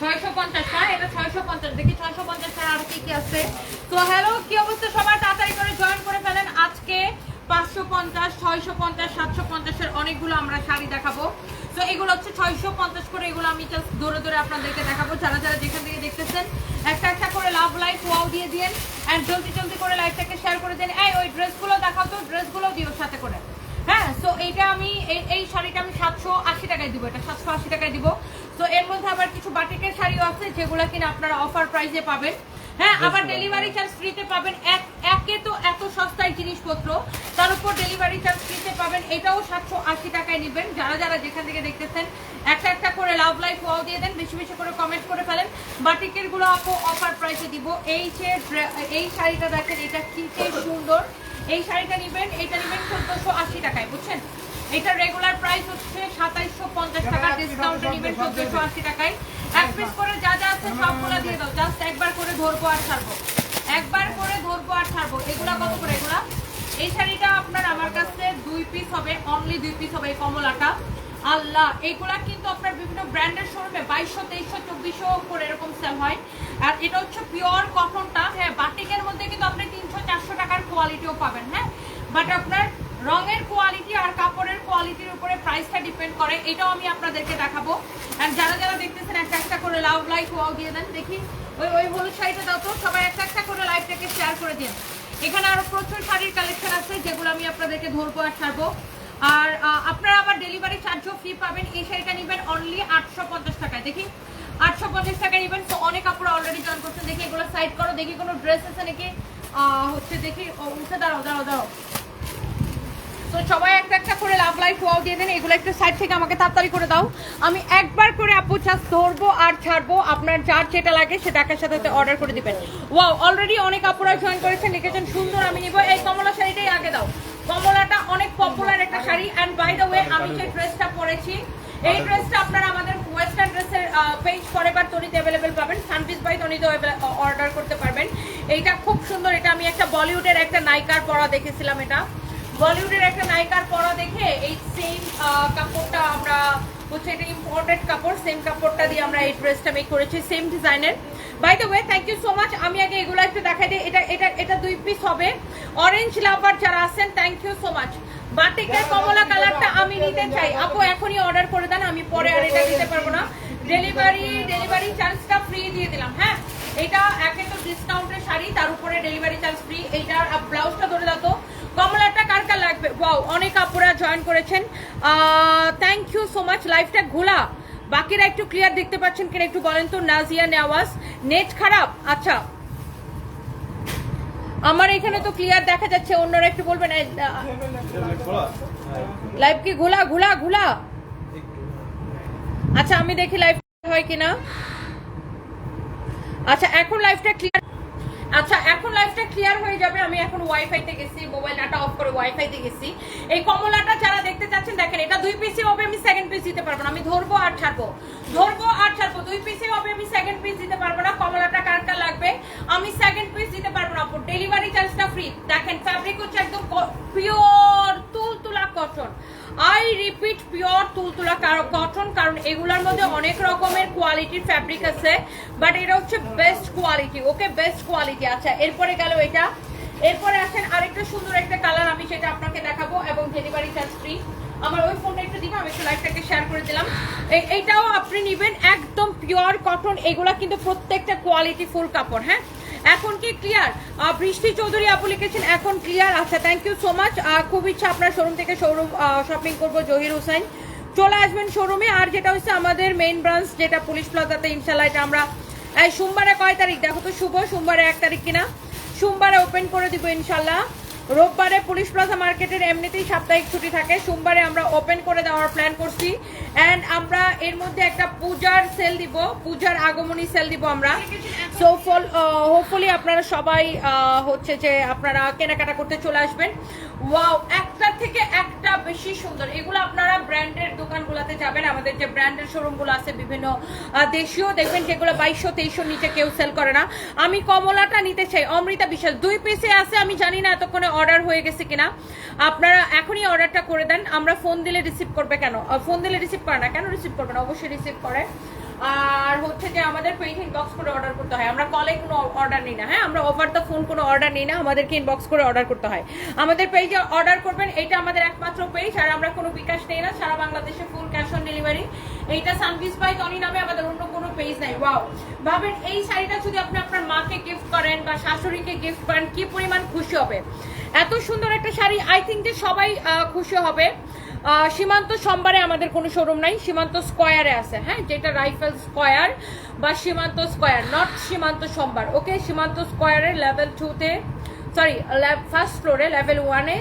ছয়শো পঞ্চাশ হ্যাঁ এটা ছয়শো পঞ্চাশ। দেখি ছয়শো পঞ্চাশ ছাড়া আর কি কি আছে। তো হ্যালো কি অবস্থা? সবাই তাড়াতাড়ি করে জয়েন করে ফেলেন। আজকে পাঁচশো পঞ্চাশ, ছয়শো পঞ্চাশ, সাতশো পঞ্চাশের অনেকগুলো আমরা শাড়ি দেখাবো। তো এগুলো হচ্ছে ছয়শো পঞ্চাশ করে এগুলো আমি জাস্ট ধরে ধরে আপনাদেরকে দেখাবো। যারা যারা যেখান থেকে দেখতেছেন, একটা একটা করে লাভ লাইক ওয়াও দিয়ে দিন অ্যান্ড জলদি জলদি করে লাইভটাকে শেয়ার করে দিন। এই, ওই ড্রেসগুলো দেখাও তো ড্রেসগুলো দিও সাথে করে। হ্যাঁ সো এইটা আমি এই শাড়িটা আমি সাতশো আশি টাকায় দিব। এটা সাতশো আশি টাকায় দিব। তো এর মধ্যে আবার কিছু বাটিকের শাড়িও আছে যেগুলো কিনা আপনারা অফার প্রাইসে পাবেন। হ্যাঁ আবার ডেলিভারি চার্জ ফ্রিতে পাবেন। এক একে তো এত সস্তায় জিনিসপত্র তার উপর ডেলিভারি চার্জ ফ্রিতে পাবেন। এটাও সাতশো আশি টাকায় নেবেন। যারা যারা যেখান থেকে দেখতেছেন একটা একটা করে লাভ লাইফ ওয়াও দিয়ে দেন বেশি বেশি করে কমেন্ট করে ফেলেন। বাটিকেরগুলো আপু অফার প্রাইসে দিব। এই যে এই শাড়িটা দেখেন এটা কি সুন্দর। এই শাড়িটা নেবেন এটা নেবেন চোদ্দশো আশি টাকায় বুঝছেন? এটা রেগুলার প্রাইস হচ্ছে সাতাইশশো পঞ্চাশ টাকা ডিসকাউন্টে নেবেন চোদ্দশো আশি টাকায়। এক পিস করে যা যা আছে সবগুলো দিয়ে দাও। জাস্ট একবার করে ধরবো আর ছাড়বো। একবার করে ধরবো আর ছাড়বো। এগুলা কত করে এগুলা? এই শাড়িটা আপনার আমার কাছে দুই পিস হবে অনলি দুই পিস হবে এই কমলাটা। আল্লাহ এগুলা কিন্তু আপনার বিভিন্ন ব্র্যান্ডের শোরুমে বাইশশো তেইশশো চব্বিশশো করে এরকম সেল হয়। আর এটা হচ্ছে পিওর কটনটা হ্যাঁ বাটিকের মধ্যে কিন্তু আপনি তিনশো চারশো টাকার কোয়ালিটিও পাবেন হ্যাঁ? বাট আপনার রঙের কোয়ালিটি আর কাপড়ের কোয়ালিটির উপরে প্রাইসটা ডিপেন্ড করে, এটাও আমি আপনাদেরকে দেখাবো। আর যারা যারা দেখতেছেন একটা একটা করে লাভ লাইক ওয়াও দিয়ে দেন, দেখি। ওই ওই হলুদ শাড়িটা দাও তো, সবাই একটা একটা করে লাইভটাকে শেয়ার করে দিন। এখানে আরও প্রচুর শাড়ির কালেকশন আছে, যেগুলো আমি আপনাদেরকে ধরবো আর ছাড়বো। আর আপনারা আবার ডেলিভারি চার্জও ফ্রি পাবেন। এই শাড়িটা নেবেন অনলি আটশো পঞ্চাশ টাকায়, দেখি। আটশো পঞ্চাশ টাকায় নেবেন, তো অনেক আপনারা অলরেডি জয়েন করছেন। দেখি এগুলো সাইড করো, দেখি কোনো ড্রেস আছে নাকি? হচ্ছে দেখি উঠে দাঁড়াও দাঁড়াও দাঁড়াও। তো সবাই একটা একটা করে লাভ লাইফ ওয়াও দিয়ে দেন, এগুলো একটু সাইড থেকে আমাকে তাড়াতাড়ি করে দাও। আমি একবার করে আপু চাষ ধরবো আর ছাড়বো, আপনার যার যেটা লাগে সেটা একের সাথে অর্ডার করে দিবেন। ওয়াও অলরেডি অনেক আপুরা জয়েন করেছেন লিখেছেন সুন্দর, আমি নিব। এই কমলা শাড়িটাই আগে দাও। কমলাটা অনেক পপুলার একটা sari. And by the way আমি যে ড্রেসটা পরেছি, এই ড্রেসটা আপনারা আমাদের ওয়েস্টার্ন ড্রেসের পেজ ফরেভার তনিতে অ্যাভেলেবেল পাবেন। সানপিস বাই তনিতে অর্ডার করতে পারবেন। এইটা খুব সুন্দর, এটা আমি একটা বলিউডের একটা নায়িকার পরা দেখেছিলাম এটা। বলিউডের একটা নায়িকার পরা দেখে এই সেম কাপড়টা আমরা হচ্ছে এটা ইম্পোর্টেড কাপড় সেম কাপড়টা দিয়ে আমরা এই ড্রেসটা মেক করেছি সেম ডিজাইনের by the way thank you so much আমি আগে এগুলো একটু দেখাই দিই। এটা এটা এটা দুই পিস হবে। অরেঞ্জ লাভার যারা আছেন থ্যাংক ইউ সো মাচ বাটিকের কমলা কালারটা আমি নিতে চাই। আপু এখনই অর্ডার করে দেন আমি পরে আর এটা দিতে পারব না। ডেলিভারি ডেলিভারি চার্জটা ফ্রি দিয়ে দিলাম হ্যাঁ? এটা একে তো ডিসকাউন্টের শাড়ি তার উপরে ডেলিভারি চার্জ ফ্রি এইটার ব্লাউজটা ধরে দাও কমলাটা কার কার লাগবে? ওয়াও অনেক আপুরা জয়েন করেছেন। থ্যাংক ইউ সো মাচ লাইফটা ঘোলা। বাকিরা একটু ক্লিয়ার দেখতে পাচ্ছেন কিনা একটু বলেন তো? নাজিয়া নেওয়াজ। নেট খারাপ? আচ্ছা। আমার এখানে তো ক্লিয়ার দেখা যাচ্ছে। অন্যরা একটু বলবেন। লাইভ কি ঘোলা? ঘোলা ঘোলা। আচ্ছা আমি দেখি লাইভ হয় কিনা। আচ্ছা এখন লাইভটা ক্লিয়ার আচ্ছা এখন লাইফটা ক্লিয়ার হয়ে যাবে। আমি এখন ওয়াইফাইতে গেছি মোবাইল ডাটা অফ করে ওয়াইফাইতে গেছি। এই কমলাটা যারা দেখতে চাচ্ছেন, দেখেন, এটা দুই পিসি হবে, আমি সেকেন্ড পিস দিতে পারব না। আমি ধরবো আর ছাড়বো। ধরবো আর ছাড়বো। দুই পিসি হবে, আমি সেকেন্ড পিস দিতে পারব না। কমলাটা কার কার লাগবে? আমি সেকেন্ড পিস দিতে পারব না ডেলিভারি চার্জটা ফ্রি দেখেন ফ্যাব্রিক হচ্ছে একদম পিওর তুলতুলা কটন আই রিপিট পিওর তুলতুলা কটন কারণ এগুলোর মধ্যে অনেক রকমের কোয়ালিটির ফ্যাব্রিক আছে বাট এটা হচ্ছে best quality okay best quality আচ্ছা এরপরে গেল এটা। এরপরে আসেন আরেকটা সুন্দর একটা কালার আমি সেটা আপনাকে দেখাবো, এবং ডেলিভারি চার্জ ফ্রি আমার ওই ফোনটা একটু দিব আমি একটু লাইভটাকে শেয়ার করে দিলাম। এইটাও আপনি নেবেন একদম পিওর কটন এগুলা কিন্তু প্রত্যেকটা কোয়ালিটি ফুল কাপড় হ্যাঁ? এখন কি ক্লিয়ার বৃষ্টি চৌধুরী আপু লিখেছেন, এখন ক্লিয়ার আচ্ছা থ্যাংক ইউ সো মাচ খুব ইচ্ছা আপনার শোরুম থেকে শোরুম শপিং করব, জহির হোসেন। চলে আসবেন শোরুমে আর যেটা হচ্ছে আমাদের মেইন ব্রাঞ্চ যেটা পুলিশ প্লাজাতে ইনশাল্লাহ এটা আমরা সোমবারে কয় তারিখ? দেখো তো শুভ, সোমবারে এক তারিখ কিনা? সোমবারে ওপেন করে দিব ইনশাল্লাহ রোববারে পুলিশ প্লাজা মার্কেটের এমনিতেই সাপ্তাহিক ছুটি থাকে। সোমবারে আমরা ওপেন করে দেওয়ার প্ল্যান করছি। অ্যান্ড আমরা এর মধ্যে একটা পূজার সেল দিব, পূজার আগমনী সেল দিব আমরা। সো ফল হোপফুলি আপনারা সবাই হচ্ছে যে আপনারা কেনাকাটা করতে চলে আসবেন। ওয়াও একটা থেকে একটা বেশি সুন্দর। এগুলো আপনারা ব্র্যান্ডের দোকানগুলোতে যাবেন। আমাদের যে ব্র্যান্ডের শোরুমগুলো আছে বিভিন্ন দেশীয়, দেখবেন যেগুলো বাইশশো তেইশশো নিচে কেউ সেল করে না। আমি কমলাটা নিতে চাই, অমৃতা বিশ্বাস দুই পিসে আছে, আমি জানি না এতক্ষণে অর্ডার হয়ে গেছে কিনা। আপনারা এখনই অর্ডারটা করে দেন। আমরা ফোন দিলে রিসিভ করবে কেন? ফোন দিলে রিসিভ করে না। কেন রিসিভ করবে না? অবশ্যই রিসিভ করে। আর হচ্ছে যে আমাদের পেজে ইনবক্স করে অর্ডার করতে হয়। আমরা কলে কোনো অর্ডার নিই না হ্যাঁ? আমরা ওভার দ্য ফোন কোনো অর্ডার নিই না, আমাদেরকে ইনবক্স করে অর্ডার করতে হয়। আমাদের পেজে অর্ডার করবেন, এটা আমাদের একমাত্র পেজ আর আমরা কোনো বিকাশ নেই না, সারা বাংলাদেশে ফুল ক্যাশ অন ডেলিভারি এইটা সানভিস বাই টনি নামে আমাদের অন্য কোনো পেজ নাই ওয়াও ভাবেন, এই শাড়িটা যদি আপনি আপনার মাকে গিফট করেন বা শাশুড়িকে গিফট করেন, কি পরিমাণ খুশি হবে? এত সুন্দর একটা শাড়ি আই থিঙ্ক যে সবাই খুশি হবে। সীমান্ত সোমবারে আমাদের কোনো শোরুম নাই, সীমান্ত স্কোয়ারে আছে হ্যাঁ? যেটা রাইফেল স্কোয়ার বা সীমান্ত স্কোয়ার নট সীমান্ত সোমবার ওকে সীমান্ত স্কোয়ারের লেভেল টুতে সরি ফার্স্ট ফ্লোরে লেভেল ওয়ানে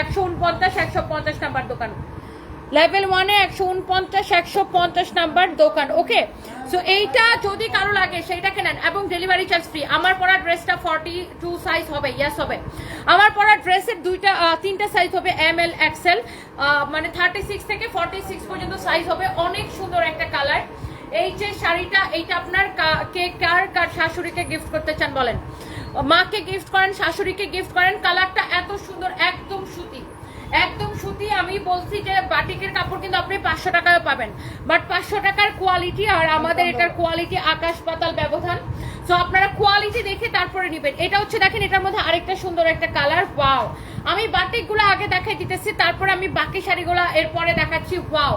একশো উনপঞ্চাশ, একশো পঞ্চাশ নাম্বার দোকান। লেভেল ওয়ানে একশো উনপঞ্চাশ, একশো পঞ্চাশ নাম্বার দোকান ওকে সো এইটা যদি কারও লাগে সেইটা কেনেন এবং ডেলিভারি চার্জ ফ্রি আমার পরা ড্রেসটা ফর্টি টু সাইজ হবে ইয়াস হবে। আমার পরা ড্রেসের দুইটা তিনটা সাইজ হবে এম এল এক্সেল মানে থার্টি সিক্স থেকে ফর্টি সিক্স পর্যন্ত সাইজ হবে। অনেক সুন্দর একটা কালার এই যে শাড়িটা, এইটা আপনার কে কার কার শাশুড়িকে গিফট করতে চান বলেন? মাকে গিফট করেন, শাশুড়িকে গিফট করেন কালারটা এত সুন্দর, একদম সুতি। একদম সুতি আমি বলছি যে বাটিকের কাপড় কিন্তু আপনি পাঁচশো টাকায় পাবেন। বাট পাঁচশো টাকার কোয়ালিটি আর আমাদের এটার কোয়ালিটি আকাশ পাতাল ব্যবধান। তো আপনারা কোয়ালিটি দেখে তারপরে নেবেন। এটা হচ্ছে দেখেন এটার মধ্যে আরেকটা সুন্দর একটা কালার ওয়াও আমি বাটিকগুলো আগে দেখাই দিতেছি তারপরে আমি বাকি শাড়িগুলো এরপরে দেখাচ্ছি ওয়াও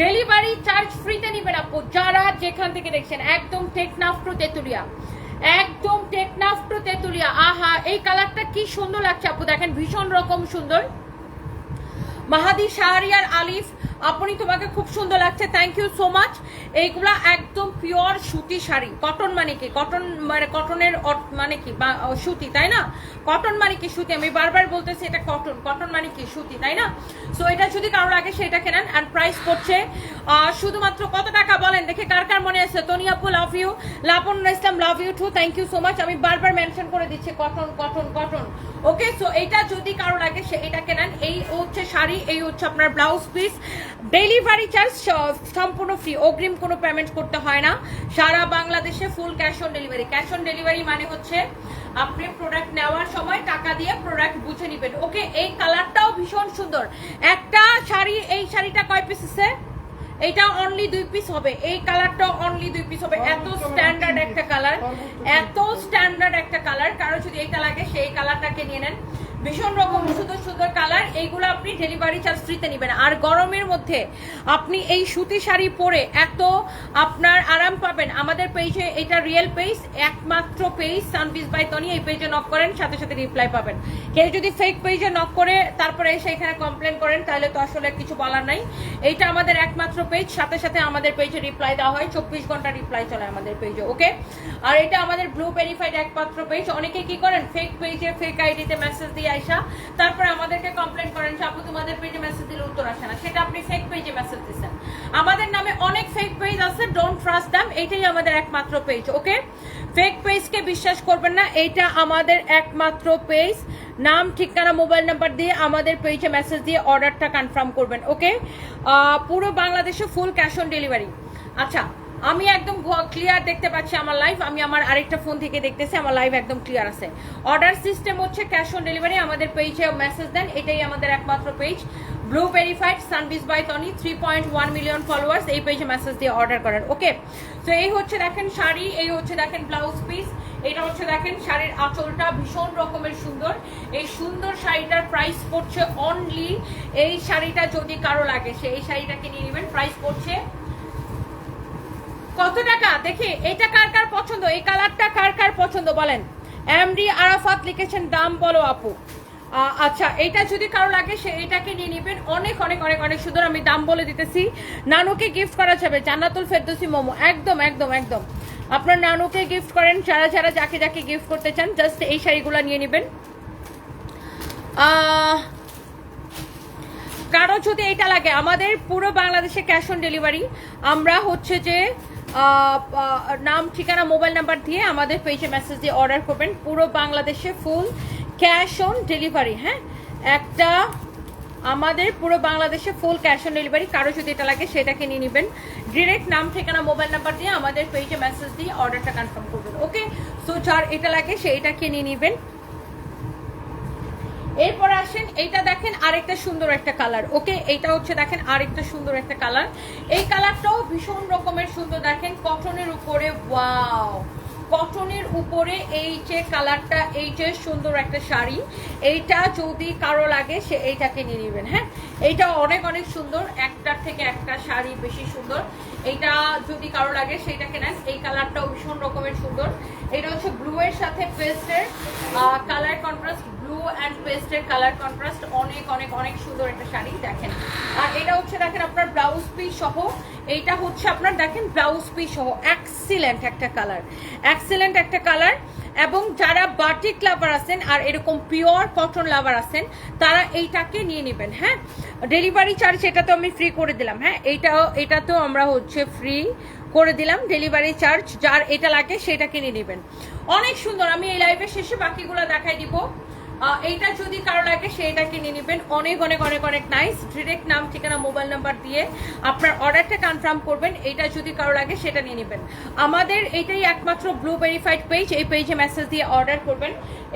ডেলিভারি চার্জ ফ্রিতে নিবেন আপু যারা যেখান থেকে দেখছেন একদম টেকনাফ টু তেতুলিয়া। একদম টেকনাফ টু তেতুলিয়া। আহা এই কালারটা কি সুন্দর লাগছে আপু দেখেন ভীষণ রকম সুন্দর। মাহাদি শাহরিয়ার আলিফ আপনি তোমাকে খুব সুন্দর লাগছে। থ্যাংক ইউ সো মাচ এইগুলা একদম পিওর সুতি শাড়ি। কটন মানে কি? কটন মানে কটনের মানে কি? সুতি, তাই না? কটন মানে কি সুতি? আমি বারবার বলতেছি এটা কটন কটন মানে কি? সুতি, তাই না? সো এটা যদি কারোর আগে সেটা কেনেন অ্যান্ড প্রাইস করছে শুধুমাত্র কত টাকা বলেন? দেখে কার কার মনে আছে। তনিয়াপু love you Lapon Islam love you too thank you so much আমি বারবার মেনশন করে দিচ্ছি cotton cotton cotton okay so এটা যদি কারও লাগে সে, এটা কেনেন, এই হচ্ছে শাড়ি, এই হচ্ছে আপনার ব্লাউজ পিস ডেলিভারি চার্জ সম্পূর্ণ ফ্রি অগ্রিম কোনো পেমেন্ট করতে হয় না। সারা বাংলাদেশে full cash on delivery cash on delivery মানে হচ্ছে আপনি প্রোডাক্ট নেওয়ার সময় টাকা দিয়ে প্রোডাক্ট বুঝে নেবেন। ওকে এই কালারটাও ভীষণ সুন্দর। একটা শাড়ি এই শাড়িটা কয় পিস আছে এইটা অনলি দুই পিস হবে। এই কালারটা অনলি দুই পিস হবে। এত স্ট্যান্ডার্ড একটা কালার এত স্ট্যান্ডার্ড একটা কালার কারও যদি এইটা লাগে সেই কালারটাকে নিয়ে নেন। ভীষণ রকম সুন্দর সুন্দর কালার, এইগুলো আপনি ডেলিভারি চার্জ ফ্রিতে নেবেন। আর গরমের মধ্যে আপনি এই সুতি শাড়ি পরে এত আপনার আরাম পাবেন। আমাদের পেজে এটা রিয়েল পেজ একমাত্র পেজ সানবিজ বাই তনি এই পেজে নক করেন, সাথে সাথে রিপ্লাই পাবেন। কেউ যদি ফেক পেজে নক করে, তারপরে এসে এখানে কমপ্লেন করেন, তাহলে তো আসলে কিছু বলার নাই। এইটা আমাদের একমাত্র পেজ সাথে সাথে আমাদের পেজে রিপ্লাই দেওয়া হয়। চব্বিশ ঘণ্টা রিপ্লাই চলে আমাদের পেজে ওকে আর এটা আমাদের ব্লু ভেরিফাইড একমাত্র পেজ অনেকে কি করেন? ফেক পেজে ফেক আইডিতে মেসেজ দিয়ে আইসা, তারপরে আমাদেরকে কমপ্লেন করেন যে আপু, তোমাদের পেজে মেসেজ দিলে উত্তর আসে না। সেটা আপনি ফেক পেজে মেসেজ দিচ্ছেন। আমাদের নামে অনেক ফেক পেজ আছে ডোন্ট ট্রাস্ট দ্যাম এটাই আমাদের একমাত্র পেজ ওকে ফেক পেজকে বিশ্বাস করবেন না এইটা আমাদের একমাত্র পেজ নাম, ঠিকানা মোবাইল নাম্বার দিয়ে আমাদের পেজে মেসেজ দিয়ে অর্ডারটা কনফার্ম করবেন ওকে পুরো বাংলাদেশে ফুল ক্যাশ অন ডেলিভারি আচ্ছা আমি একদম ক্লিয়ার দেখতে পাচ্ছি আমার লাইভ আমি আমার আরেকটা ফোন থেকে দেখতেছি, আমার লাইভ একদম ক্লিয়ার আছে। অর্ডার সিস্টেম হচ্ছে ক্যাশ অন ডেলিভারি আমাদের পেজে মেসেজ দেন, এটাই আমাদের একমাত্র page blue verified Sunbiz by Toni three point one million followers এই পেজে মেসেজ দিয়ে অর্ডার করেন ওকে তো এই হচ্ছে দেখেন শাড়ি, এই হচ্ছে দেখেন ব্লাউজ পিস এটা হচ্ছে দেখেন শাড়ির আঁচলটা ভীষণ রকমের সুন্দর। এই সুন্দর শাড়িটার প্রাইস পড়ছে অনলি এই শাড়িটা যদি কারও লাগে, সে এই শাড়িটাকে নিয়ে নেবেন। প্রাইস পড়ছে কত টাকা? দেখি এটা কার কার পছন্দ? এই কালারটা কার কার পছন্দ বলেন? এমডি আরাফাত লিখেছেন, দাম বলো আপু। আচ্ছা এটা যদি কারও লাগে, সে এটাকে নিয়ে নেবেন। অনেক অনেক অনেক অনেক সুন্দর, আমি দাম বলে দিতেছি। নানুকে গিফট করা যাবে, জান্নাতুল ফেরদৌসি মোমো। একদম একদম একদম। আপনার নানুকে গিফট করেন, যারা যারা যাকে যাকে গিফট করতে চান জাস্ট এই শাড়িগুলো নিয়ে নেবেন। কারও যদি এটা লাগে, আমাদের পুরো বাংলাদেশে ক্যাশ অন ডেলিভারি আমরা হচ্ছে যে নাম, ঠিকানা, মোবাইল নাম্বার দিয়ে আমাদের পেজে মেসেজ দিয়ে অর্ডার করবেন। পুরো বাংলাদেশে ফুল ক্যাশ অন ডেলিভারি হ্যাঁ? একটা আমাদের পুরো বাংলাদেশে ফুল ক্যাশ অন ডেলিভারি কারও যদি এটা লাগে সেটাকে নিয়ে নেবেন। ডিরেক্ট নাম, ঠিকানা, মোবাইল নাম্বার দিয়ে আমাদের পেজে মেসেজ দিয়ে অর্ডারটা কনফার্ম করবেন ওকে সো যার এটা লাগে সে এটাকে নিয়ে নেবেন। এরপর আসেন, এইটা দেখেন আরেকটা সুন্দর একটা কালার। ওকে, এইটা হচ্ছে দেখেন আরেকটা সুন্দর একটা কালার। এই কালারটাও ভীষণ রকমের সুন্দর, দেখেন কটনের উপরে, ওয়াও! কটনের উপরে এই যে কালারটা, এই যে সুন্দর একটা শাড়ি, এইটা যদি কারও লাগে, সে এইটাকে নিয়ে নেবেন হ্যাঁ? এইটা অনেক অনেক সুন্দর, একটার থেকে একটা শাড়ি বেশি সুন্দর। এইটা যদি কারও লাগে, সেইটাকে নেন। এই কালারটাও ভীষণ রকমের সুন্দর। এটা হচ্ছে ব্লু এর সাথে, পেস্টের কালার কন্ট্রাস্ট ব্লু অ্যান্ড পেস্টের কালার কন্ট্রাস্ট অনেক অনেক অনেক সুন্দর একটা শাড়ি, দেখেন। আর এটা হচ্ছে, দেখেন, আপনার ব্লাউজ পিস সহ। এইটা হচ্ছে আপনার, দেখেন ব্লাউজ পিস সহ। এক্সিলেন্ট একটা কালার এক্সিলেন্ট একটা কালার এবং যারা বাটিক লাভার আছেন আর এরকম পিওর কটন লাভার আছেন, তারা এইটাকে নিয়ে নেবেন হ্যাঁ? ডেলিভারি চার্জ এটা তো আমি ফ্রি করে দিলাম হ্যাঁ? এইটাও এটা তো আমরা হচ্ছে ফ্রি করে দিলাম ডেলিভারি চার্জ যার এটা লাগে সেটা কিনে নেবেন। অনেক সুন্দর। আমি এই লাইভের শেষে বাকিগুলো দেখাই দিব। এইটা যদি কারও লাগে, সেইটা কিনে নেবেন। অনেক অনেক অনেক অনেক নাইস ডিরেক্ট নাম, ঠিকানা মোবাইল নাম্বার দিয়ে আপনার অর্ডারটা কনফার্ম করবেন। এইটা যদি কারও লাগে, সেটা নিয়ে নেবেন। আমাদের এটাই একমাত্র ব্লু ভেরিফাইড পেজ এই পেজে মেসেজ দিয়ে অর্ডার করবেন।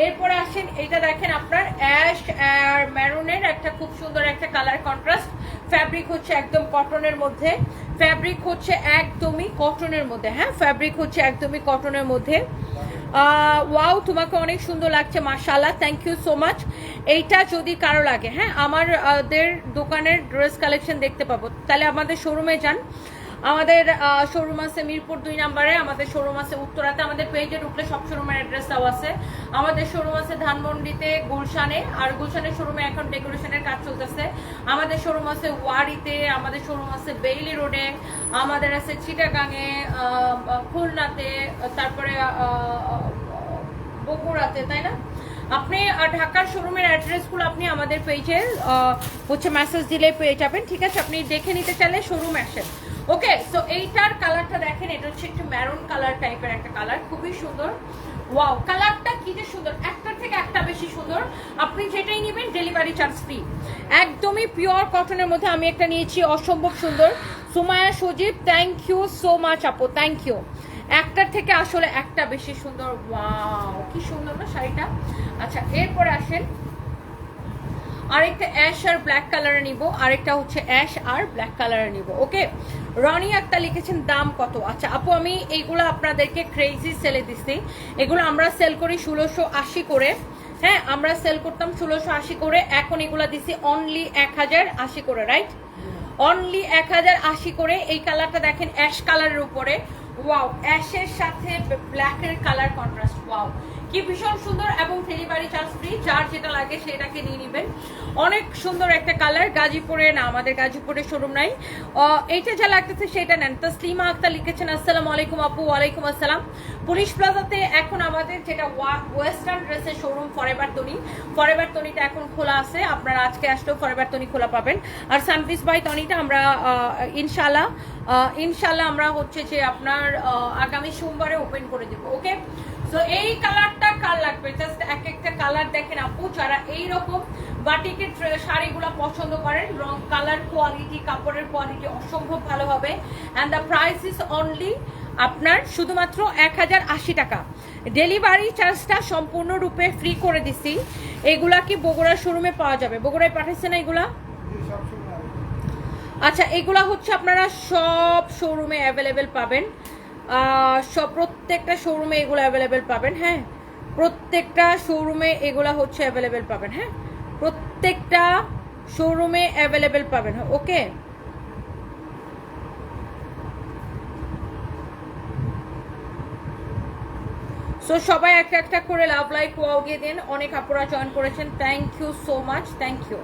এরপরে আসেন এটা দেখেন আপনার অ্যাশ আর ম্যারুনের একটা খুব সুন্দর একটা কালার কন্ট্রাস্ট ফ্যাব্রিক হচ্ছে একদম কটনের মধ্যে। ফ্যাব্রিক হচ্ছে একদমই কটনের মধ্যে হ্যাঁ? ফ্যাব্রিক হচ্ছে একদমই কটনের মধ্যে। ওয়াও তোমাকে অনেক সুন্দর লাগছে মাশাল্লাহ থ্যাংক ইউ সো মাচ এইটা যদি কারও লাগে হ্যাঁ আমাদের দোকানের ড্রেস কালেকশন দেখতে পাবো। তাহলে আমাদের শোরুমে যান। আমাদের শোরুম আছে মিরপুর দুই নম্বরে আমাদের শোরুম আছে উত্তরাতে আমাদের পেজে ঢুকলে সব শোরুমের অ্যাড্রেস আছে। আমাদের শোরুম আছে ধানমন্ডিতে গুলশানে আর গুলশানের শোরুমে এখন ডেকোরেশনের কাজ চলতেছে। আমাদের শোরুম আছে ওয়ারিতে আমাদের শোরুম আছে বেইলি রোডে আমাদের আছে চিটাগাঙে খুলনাতে তারপরে আহ, বগুড়াতে তাই না? আপনি ঢাকার শোরুমের অ্যাড্রেসগুলো আপনি আমাদের পেজে হচ্ছে মেসেজ দিলে পেয়ে যাবেন ঠিক আছে? আপনি দেখে নিতে চাইলে শোরুম আসেন। ওকে সো এইটার কালারটা দেখেন, এটা হচ্ছে একটু ম্যারুন কালার টাইপের একটা কালার খুবই সুন্দর। ওয়াও কালারটা কি যে সুন্দর, একটার থেকে একটা বেশি সুন্দর। আপনি যেটাই নেবেন ডেলিভারি চার্জ ফ্রি একদমই পিওর কটনের মধ্যে আমি একটা নিয়েছি, অসম্ভব সুন্দর। Sumaya Sajib thank you so much আপু থ্যাংক ইউ একটার থেকে আসলে একটা বেশি সুন্দর। ওয়াও কি সুন্দর না শাড়িটা। আচ্ছা এরপরে আসেন। আরেকটা অ্যাশ আর ব্ল্যাক কালারে নিব, আরেকটা হচ্ছে অ্যাশ আর ব্ল্যাক কালারে নিব ওকে রনি একটা লিখেছেন, দাম কত? আচ্ছা আপু, আমি এইগুলো আপনাদেরকে ক্রেজি সেলে দিচ্ছি। এগুলো আমরা সেল করি ষোলোশো আশি করে। হ্যাঁ আমরা সেল করতাম ষোলোশো আশি করে, এখন এগুলো দিছি অনলি এক হাজার আশি করে রাইট অনলি এক হাজার আশি করে, এই কালারটা দেখেন অ্যাশ কালারের উপরে। ওয়াও অ্যাশের সাথে ব্ল্যাকের কালার কন্ট্রাস্ট ওয়াও কি ভীষণ সুন্দর এবং ডেলিভারি চার্জ ফ্রি যার যেটা লাগে সেটাকে নিয়ে নেবেন। অনেক সুন্দর একটা কালার গাজীপুরে না, আমাদের গাজীপুরে শোরুম নাই। এইটা যা লাগতেছে সেটা নেন। তসলিমা আক্তার লিখেছেন, আসসালামু আলাইকুম আপু, ওয়ালাইকুম আসসালাম। পুলিশ প্লাজাতে এখন আমাদের যেটা ওয়েস্টার্ন ড্রেসের শোরুম ফরেভার তনি ফরেভার তনিটা এখন খোলা আছে। আপনারা আজকে আসলেও ফরেভার তনি খোলা পাবেন। আর সানপিস বাই তনিটা আমরা ইনশাল্লাহ ইনশাল্লাহ আমরা হচ্ছে যে আপনার আগামী সোমবারে ওপেন করে দেবো ওকে তো এই কালারটা কার লাগবে? জাস্ট এক একটা কালার দেখেন আপু, যারা এইরকম বাটিকের শাড়িগুলো পছন্দ করেন, রং কালার কোয়ালিটি কাপড়ের কোয়ালিটি অসম্ভব ভালো হবে and the price is only আপনার শুধুমাত্র এক হাজার আশি টাকা। ডেলিভারি চার্জটা সম্পূর্ণরূপে ফ্রি করে দিছি। এগুলা কি বগুড়ার শোরুমে পাওয়া যাবে? বগুড়ায় পাঠাচ্ছে না এগুলা? আচ্ছা এগুলা হচ্ছে আপনারা সব শোরুমে অ্যাভেলেবেল পাবেন। সব প্রত্যেকটা শোরুমে এগুলো অ্যাভেলেবেল পাবেন হ্যাঁ? প্রত্যেকটা শোরুমে এগুলা হচ্ছে অ্যাভেলেবেল পাবেন হ্যাঁ? প্রত্যেকটা শোরুমে অ্যাভেলেবেল পাবেন, ওকে? সো সবাই একটা একটা করে লাভ লাইক ওয়াও দিয়ে দেন, অনেক আপুরা জয়েন করেছেন thank you so much thank you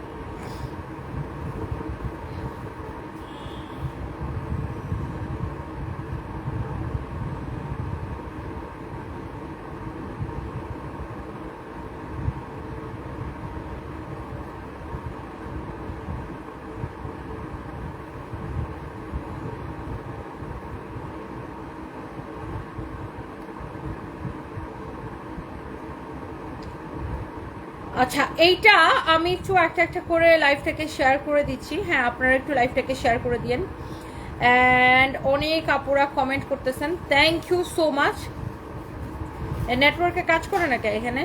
আচ্ছা এইটা আমি একটু একটা একটা করে লাইভটাকে শেয়ার করে দিচ্ছি। হ্যাঁ আপনারা একটু লাইফটাকে শেয়ার করে দিন অ্যান্ড অনেক আপুরা কমেন্ট করতেছেন। থ্যাংক ইউ সো মাচ নেটওয়ার্কে কাজ করে নাকি এখানে?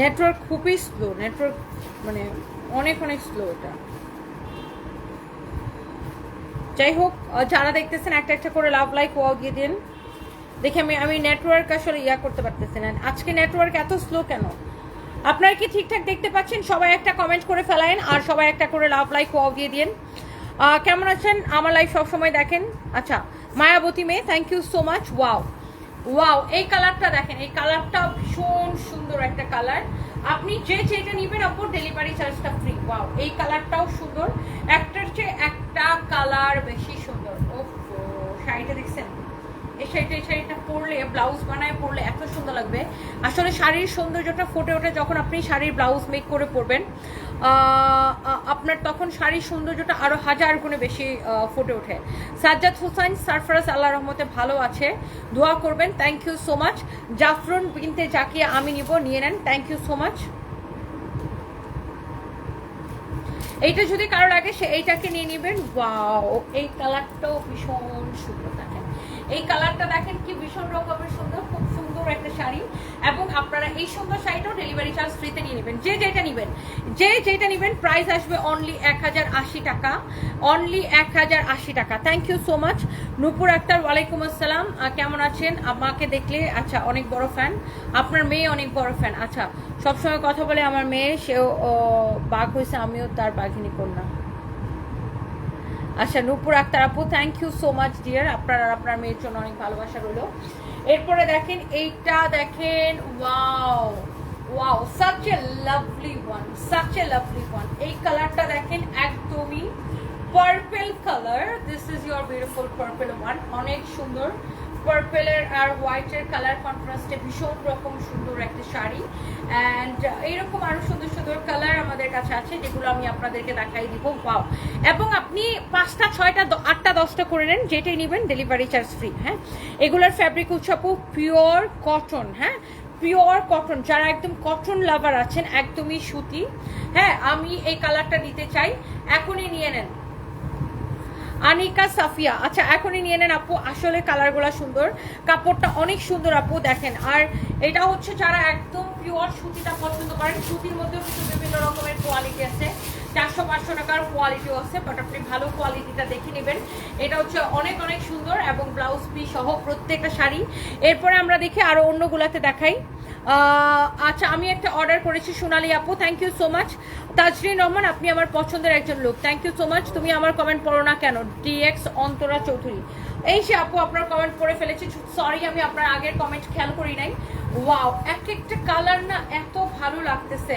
নেটওয়ার্ক খুবই স্লো নেটওয়ার্ক মানে অনেক অনেক স্লো এটা। যাই হোক যারা দেখতেছেন একটা একটা করে লাভ লাইক ওয়াও দিয়ে দিন। দেখে আমি আমি নেটওয়ার্ক আসলে ইয়া করতে পারতেছি না। আজকে নেটওয়ার্ক এত স্লো কেন? আপনারা কি ঠিকঠাক দেখতে পাচ্ছেন? সবাই একটা কমেন্ট করে ফেলায়েন আর সবাই একটা করে লাভ লাইক ওয়াও দিয়ে দিন। কেমন আছেন? আমার লাইফ সবসময় দেখেন। আচ্ছা মায়াবতী মেয়ে thank you so much wow wow এই কালারটা দেখেন, এই কালারটা ভীষণ সুন্দর একটা কালার আপনি যে যেটা নেবেন ওপর ডেলিভারি চার্জটা ফ্রি ওয়াও এই কালারটাও সুন্দর। একটার চেয়ে একটা কালার বেশি সুন্দর। ও শাড়িটা দেখছেন? এই শাড়িটা এই শাড়িটা পরলে ব্লাউজ বানায় পরলে এত সুন্দর লাগবে। আসলে শাড়ির সৌন্দর্যটা ফুটে ওঠে যখন আপনি শাড়ির ব্লাউজ মেক করে পরবেন। আপনার তখন শাড়ির সৌন্দর্যটা আরও হাজার গুণে বেশি ফুটে ওঠে। সাজ্জাদ হুসাইন, সারফরাজ আল্লাহ রহমতে ভালো আছে। দোয়া করবেন। Thank you so much Zafran Binte Zakia আমি নিব, নিয়ে নেন। থ্যাংক ইউ সো মাচ এইটা যদি কারও লাগে, সে এইটাকে নিয়ে নেবেন। ওয়াও এই কালারটাও ভীষণ সুন্দর দেখেন। এই কালারটা দেখেন কি ভীষণ রকমের সুন্দর। সুন্দর একটা শাড়ি এবং আপনারা এই সুন্দর শাড়িটাও ডেলিভারি চার্জ ফ্রিতে নিয়ে নেবেন। যে যেটা নেবেন, যে যেটা নেবেন প্রাইস আসবে অনলি এক হাজার আশি টাকা। অনলি এক হাজার আশি টাকা। Thank you so much Nupur Akter, ওয়ালাইকুম আসসালাম। কেমন আছেন? আমাকে দেখলে আচ্ছা অনেক বড় ফ্যান আপনার মেয়ে অনেক বড় ফ্যান আচ্ছা সবসময় কথা বলে আমার মেয়ে, সেও বাঘ হয়েছে আমিও তার বাঘিনী কন্যা। আচ্ছা নূপুর আক্তার আপু thank you so much dear আপনার আর আপনার মেয়ের জন্য অনেক ভালোবাসা রইল। এরপরে দেখেন, এইটা দেখেন wow wow such a lovely one such a lovely one এই কালারটা দেখেন একদমই purple colour this is your beautiful purple one অনেক সুন্দর। পার্পেলের আর হোয়াইটের কালার কন্ট্রাস্টে ভীষণ রকম সুন্দর একটা শাড়ি। অ্যান্ড এইরকম আরও সুন্দর সুন্দর কালার আমাদের কাছে আছে, যেগুলো আমি আপনাদেরকে দেখাই দিব। পাও এবং আপনি পাঁচটা, ছয়টা আটটা, দশটা করে নেন, যেটাই নেবেন ডেলিভারি চার্জ ফ্রি হ্যাঁ? এগুলোর ফ্যাব্রিক উৎসপও পিওর কটন হ্যাঁ? পিওর কটন যারা একদম কটন লাভার আছেন, একদমই সুতি। হ্যাঁ আমি এই কালারটা নিতে চাই। এখনই নিয়ে নেন। আনিকা, সাফিয়া। আচ্ছা এখনই নিয়ে নেন আপু। আসলে কালারগুলো সুন্দর। কাপড়টা অনেক সুন্দর আপু, দেখেন। আর এটা হচ্ছে যারা একদম পিওর সুতিটা পছন্দ করেন, সুতির মধ্যেও কিন্তু বিভিন্ন রকমের কোয়ালিটি আছে। চারশো, পাঁচশো টাকার কোয়ালিটিও আছে বাট আপনি ভালো কোয়ালিটিটা দেখে নেবেন। এটা হচ্ছে অনেক অনেক সুন্দর এবং ব্লাউজ পি সহ প্রত্যেকটা শাড়ি। এরপরে আমরা দেখি আরও অন্যগুলাতে দেখাই। আচ্ছা আমি একটা অর্ডার করেছি সোনালি আপু thank you so much Tazrin Rahman, আপনি আমার পছন্দের একজন লোক থ্যাংক ইউ সো মাচ তুমি আমার কমেন্ট পড়ো না কেন? ডিএক্স অন্তরা চৌধুরী। এই সে আপু, আপনার কমেন্ট পড়ে ফেলেছি। সরি আমি আপনার আগের কমেন্ট খেয়াল করি নাই। ওয়াও এক একটা কালার না এত ভালো লাগতেছে।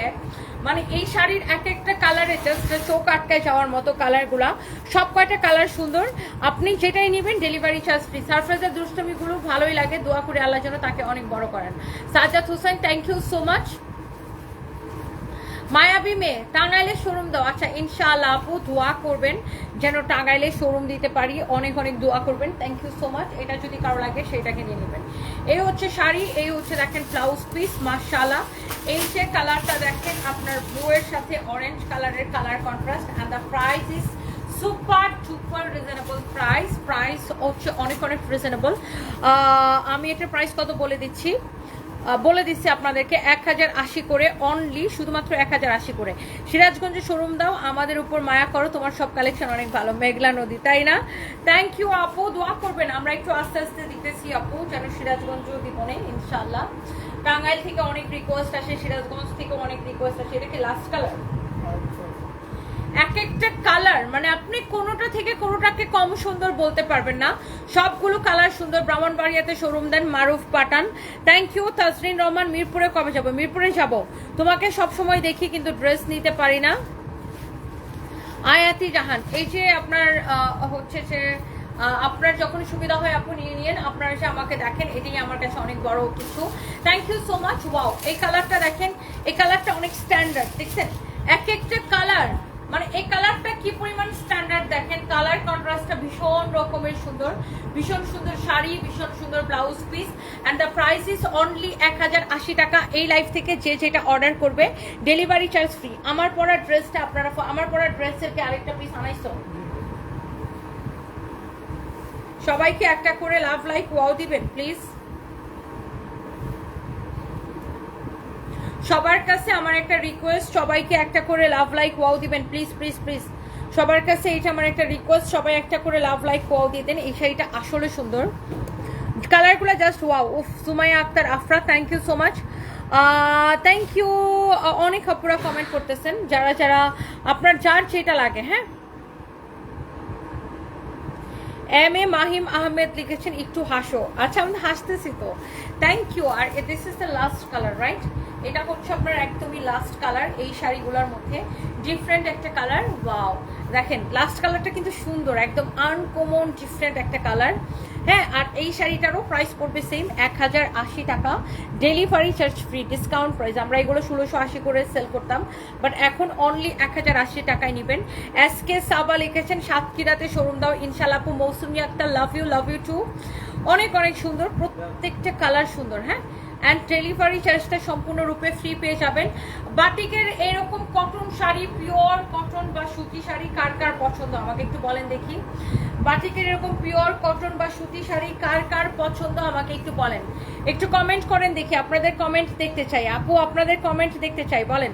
মানে এই শাড়ির এক একটা কালারে জাস্ট চোখ আটকায় যাওয়ার মতো কালারগুলা সব কয়টা কালার সুন্দর। আপনি যেটাই নেবেন ডেলিভারি চার্জ ফ্রি সারপ্রাইজের দুষ্টমিগুলো ভালোই লাগে, দোয়া করে আল্লাহ যেন তাকে অনেক বড় করেন। Sajad Hossain thank you so much মায়াবী মেয়ে টাঙ্গাইলে শোরুম দাও। আচ্ছা ইনশাআল্লাহ আপু দোয়া করবেন, যেন টাঙ্গাইলে শোরুম দিতে পারি। অনেক অনেক দোয়া করবেন। থ্যাংক ইউ সো মাচ এটা যদি কারও লাগে, সেটাকে নিয়ে নেবেন। এই হচ্ছে শাড়ি, এই হচ্ছে দেখেন ব্লাউজ পিস মাশাআল্লাহ। এই যে কালারটা দেখেন, আপনার ব্লুয়ের সাথে অরেঞ্জ কালারের colour contrast and the price is super super reasonable price price হচ্ছে অনেক অনেক রিজনেবল আমি এটার প্রাইস কত বলে দিচ্ছি? বলে দিচ্ছি আপনাদেরকে, এক হাজার আশি করে অনলি শুধুমাত্র এক হাজার আশি করে। সিরাজগঞ্জে শোরুম দাও, আমাদের উপর মায়া করো, তোমার সব কালেকশন অনেক ভালো। মেঘলা নদী, তাই না? থ্যাংক ইউ আপু, দোয়া করবেন। আমরা একটু আস্তে আস্তে দিতেছি, আপু, যেন সিরাজগঞ্জ দিবনে ইনশাল্লাহ টাঙ্গাইল থেকে অনেক রিকোয়েস্ট আসে, সিরাজগঞ্জ থেকে অনেক রিকোয়েস্ট আসে, এটা কি লাস্ট কালার এক একটা কালার মানে আপনি কোনোটা থেকে কোনোটাকে কম সুন্দর বলতে পারবেন না। সবগুলো কালার সুন্দর। ব্রাহ্মণবাড়িয়াতে শোরুম দেন মারুফ পাটান থ্যাংক ইউ তাজরিন রহমান, মিরপুরে কবে যাব? মিরপুরে যাব। তোমাকে সব সময় দেখি, কিন্তু ড্রেস নিতে পারি না। আয়াতি জাহান, এই যে আপনার হচ্ছে যে আপনার যখন সুবিধা হয় আপনি নিয়ে নিন আপনারা এসে আমাকে দেখেন, এটাই আমার কাছে অনেক বড় কিছু। Thank you so much wow এই কালারটা দেখেন, এই কালারটা অনেক স্ট্যান্ডার্ড দেখছেন? এক একটা কালার মানে এই কালারটা কি পরিমাণ স্ট্যান্ডার্ড দেখেন? কালার কন্ট্রাস্টটা ভীষণ রকমের সুন্দর। ভীষণ সুন্দর শাড়ি, ভীষণ সুন্দর blouse piece and the price is only এক হাজার আশি টাকা। এই লাইফ থেকে যে যেটা অর্ডার করবে ডেলিভারি চার্জ ফ্রি আমার পরা ড্রেসটা আপনারা আমার পরা ড্রেসের কি আরেকটা পিস আনাইছো? সবাইকে একটা করে লাভ লাইক ওয়াও দিবেন প্লিজ সবার কাছে আমার একটা রিকোয়েস্ট সবাইকে একটা করে লাভ লাইক ওয়াও দিবেন প্লিজ প্লিজ প্লিজ সবার কাছে এটা আমার একটা রিকোয়েস্ট সবাই একটা করে লাভ লাইক ওয়াও দিয়ে দেন, এই শাড়িটা আসলে সুন্দর। কালারগুলো জাস্ট ওয়াও উফ, Sumaiya Akter, Afra thank you so much thank you অনেক আপুরা কমেন্ট করতেছেন, যারা যারা আপনার যার যেটা লাগে হ্যাঁ? এম এ মাহিম আহমেদ লিখেছেন, একটু হাসো। আচ্ছা আমি হাসতেছি তো। Thank you R this is the last colour right এটা হচ্ছে আপনার একদমই লাস্ট কালার এই শাড়িগুলোর মধ্যে। ডিফারেন্ট একটা কালার ওয়াও দেখেন লাস্ট কালারটা কিন্তু সুন্দর, একদম আনকমন ডিফারেন্ট একটা কালার হ্যাঁ আর এই শাড়িটারও প্রাইস পড়বে সেম এক হাজার আশি টাকা। Delivery charge free discount price আমরা এগুলো ষোলোশো আশি করে সেল করতাম। বাট এখন অনলি এক হাজার আশি টাকায় নেবেন। এস কে সাবা লিখেছেন, সাতক্ষীরাতে শোরুম দাও ইনশাল্লাহ আপু, মৌসুমি একটা love you love you too অনেক অনেক সুন্দর, প্রত্যেকটা কালার সুন্দর হ্যাঁ? অ্যান্ড ডেলিভারি চার্জটা সম্পূর্ণরূপে ফ্রি পেয়ে যাবেন। বাটিকের এরকম কটন শাড়ি পিওর কটন বা সুতি শাড়ি কার কার পছন্দ? আমাকে একটু বলেন দেখি। বাটিকের এরকম পিওর কটন বা সুতি শাড়ি কার কার পছন্দ? আমাকে একটু বলেন। একটু কমেন্ট করেন দেখি, আপনাদের কমেন্ট দেখতে চাই। আপু, আপনাদের কমেন্ট দেখতে চাই, বলেন।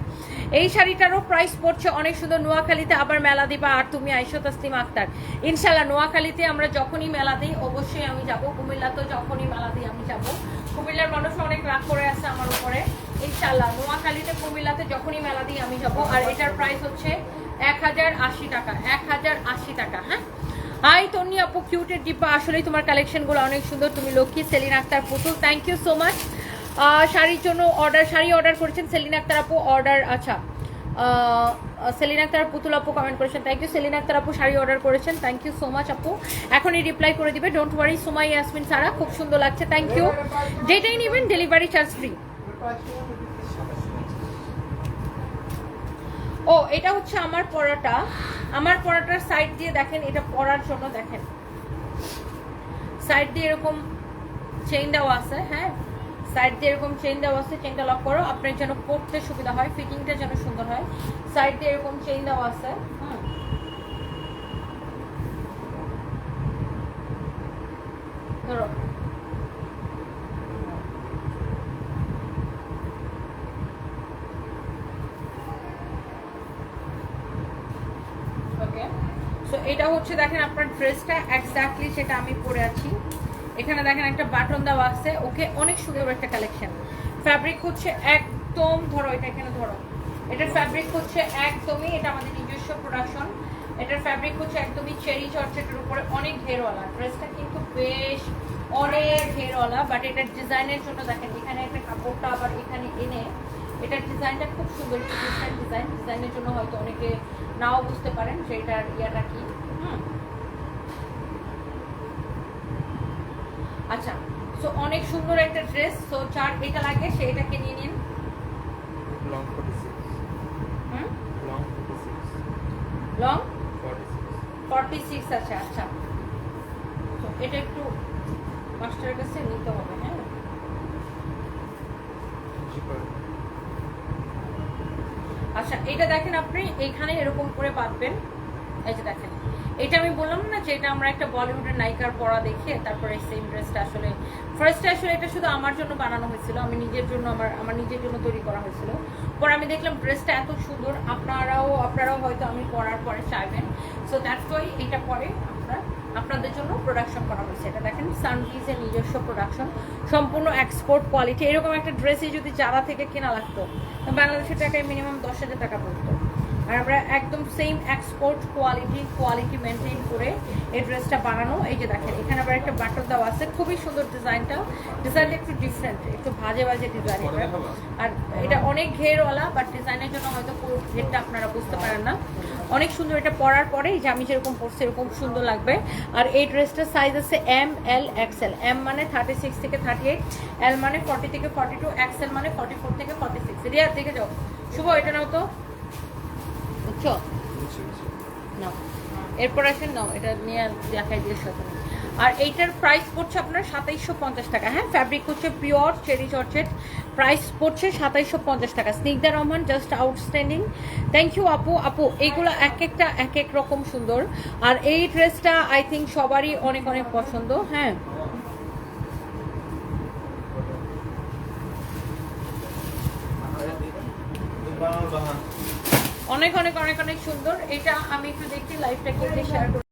এই শাড়িটারও প্রাইস পড়ছে অনেক সুন্দর নোয়াখালীতে, আবার মেলা দিবা আর তুমি আইসো তাসলিম আক্তার। ইনশাল্লাহ নোয়াখালীতে আমরা যখনই মেলা দিই, অবশ্যই আমি যাব। কুমিল্লাতেও যখনই মেলা দিই, আমি যাব। কুমিল্লার মানুষ অনেক রাগ করে আছে আমার উপরে। ইনশাল্লাহ নোয়াখালীতে কুমিল্লাতে যখনই মেলা দিই আমি যাব, আর এটার প্রাইস হচ্ছে এক হাজার আশি টাকা, এক হাজার আশি টাকা হ্যাঁ? হাই তন্নি আপু কিউটের ডিব্বা, আসলেই তোমার কালেকশনগুলো অনেক সুন্দর। তুমি লক্ষ্মী, সেলিন আক্তার, পুতুল থ্যাংক ইউ সো মাচ শাড়ির জন্য অর্ডার শাড়ি অর্ডার করেছেন সেলিন আক্তার আপু অর্ডার আচ্ছা। সেলিন আক্তার পুতুল আপু কমেন্ট করেছেন থ্যাংক ইউ সেলিন আক্তার আপু শাড়ি অর্ডার করেছেন থ্যাংক ইউ সো মাচ আপু এখনই রিপ্লাই করে দিবে ডোন্ট ওয়ারি সোমাই ইয়াসমিন, সারা, খুব সুন্দর লাগছে থ্যাংক ইউ যেটাই নেবেন ডেলিভারি চার্জ ফ্রি ও, এটা হচ্ছে আমার পরাটা। আমার পরাটার সাইড দিয়ে দেখেন, এটা পরার জন্য দেখেন। সাইড দিয়ে এরকম চেইন দেওয়া আছে হ্যাঁ? সাইড দিয়ে এরকম চেইন দেওয়া আছে চেইনটা লক করো, আপনার যেন পড়তে সুবিধা হয় ফিটিংটা যেন সুন্দর হয়। সাইড দিয়ে এরকম চেন দেওয়া আছে ধরো। ওকে সো এটা হচ্ছে দেখেন আপনার ড্রেসটা এক্স্যাক্টলি সেটা আমি পরে আছি। এখানে দেখেন একটা বাটন দেওয়া আছে, ওকে অনেক সুন্দর একটা কালেকশন ফ্যাব্রিক হচ্ছে একদম, ধরো এটা এখানে ধরো। এটার ফ্যাব্রিক হচ্ছে একদমই, এটা আমাদের নিজস্ব প্রোডাকশন এটার ফ্যাব্রিক হচ্ছে একদমই চেরি চর্চেটের উপরে অনেক ঘেরওয়ালা। ড্রেসটা কিন্তু বেশ অনেক ঘেরওয়ালা বাট এটার ডিজাইনের জন্য দেখেন, এখানে একটা কাপড়টা আবার এখানে এনে, এটার ডিজাইনটা খুব সুন্দর ডিজাইন ডিজাইনের জন্য হয়তো অনেকে নাও বুঝতে পারেন যে এটার ইয়াটা কি হুম আচ্ছা সো অনেক সুন্দর একটা ড্রেস সো চার এটা লাগে সে এটাকে নিয়ে নিন। Long 46. হুম? Long 46. লং 46. ফর্টি সিক্স আছে আচ্ছা। তো এটা একটু মাস্টারের কাছে নিতে হবে হ্যাঁ? আচ্ছা এটা দেখেন আপনি এখানে এরকম করে বাঁধবেন এই যে দেখেন এটা আমি বললাম না যে এটা আমরা একটা বলিউডের নায়িকার পড়া দেখে তারপরে সেম ড্রেসটা আসলে ফার্স্টে আসলে এটা শুধু আমার জন্য বানানো হয়েছিল, আমি নিজের জন্য আমার আমার নিজের জন্য তৈরি করা হয়েছিল। পরে আমি দেখলাম ড্রেসটা এত সুন্দর, আপনারাও আপনারাও হয়তো আমি পরার পরে চাইবেন। সো দ্যাটস ওয়াই এটা পরে আমরা আপনাদের জন্য প্রোডাকশন করা হয়েছে। এটা দেখেন সানভিজের নিজস্ব প্রোডাকশন সম্পূর্ণ এক্সপোর্ট কোয়ালিটি এরকম একটা ড্রেসই যদি যারা থেকে কেনা লাগতো, বাংলাদেশের টাকায় মিনিমাম দশ হাজার টাকা পড়তো। আর আমরা একদম same export quality quality maintain করে এই ড্রেসটা বানানো। এই যে দেখেন, এখানে আবার একটা বাটন দেওয়া আছে। খুবই সুন্দর ডিজাইনটা ডিজাইনটা একটু ডিফারেন্ট একটু ভাজে ভাজে ডিজাইন আর এটা অনেক ঘেরওয়ালা বাট ডিজাইনের জন্য হয়তো পুরো ঘেরটা আপনারা বুঝতে পারেন না। অনেক সুন্দর এটা পরার পরে যে আমি যেরকম পরছি, এরকম সুন্দর লাগবে। আর এই ড্রেসটার সাইজ আছে এম এল এক্সেল এম মানে থার্টি সিক্স থেকে থার্টি এইট এল মানে ফর্টি থেকে ফর্টি টু এক্সেল মানে ফর্টি ফোর থেকে ফর্টি সিক্স রিয়া দেখে যাও। শুভ, এটা নাও তো। বুঝছ নাও এরপর আসেন নাও এটা নিয়ে দেখাই দিয়ে সাথে আর এইটার প্রাইস পড়ছে আপনার সাতাইশশো পঞ্চাশ টাকা। হ্যাঁ ফ্যাব্রিক হচ্ছে পিওর চেরি চর্চেট প্রাইস পড়ছে সাতাইশশো পঞ্চাশ টাকা। Snigdha Rahman just outstanding thank you আপু। আপু, এইগুলো এক একটা, এক এক রকম সুন্দর। আর এই ড্রেসটা আই থিঙ্ক সবারই অনেক অনেক পছন্দ। হ্যাঁ। অনেক অনেক অনেক অনেক সুন্দর। এটা আমি একটু দেখি লাইফটাকে শেয়ার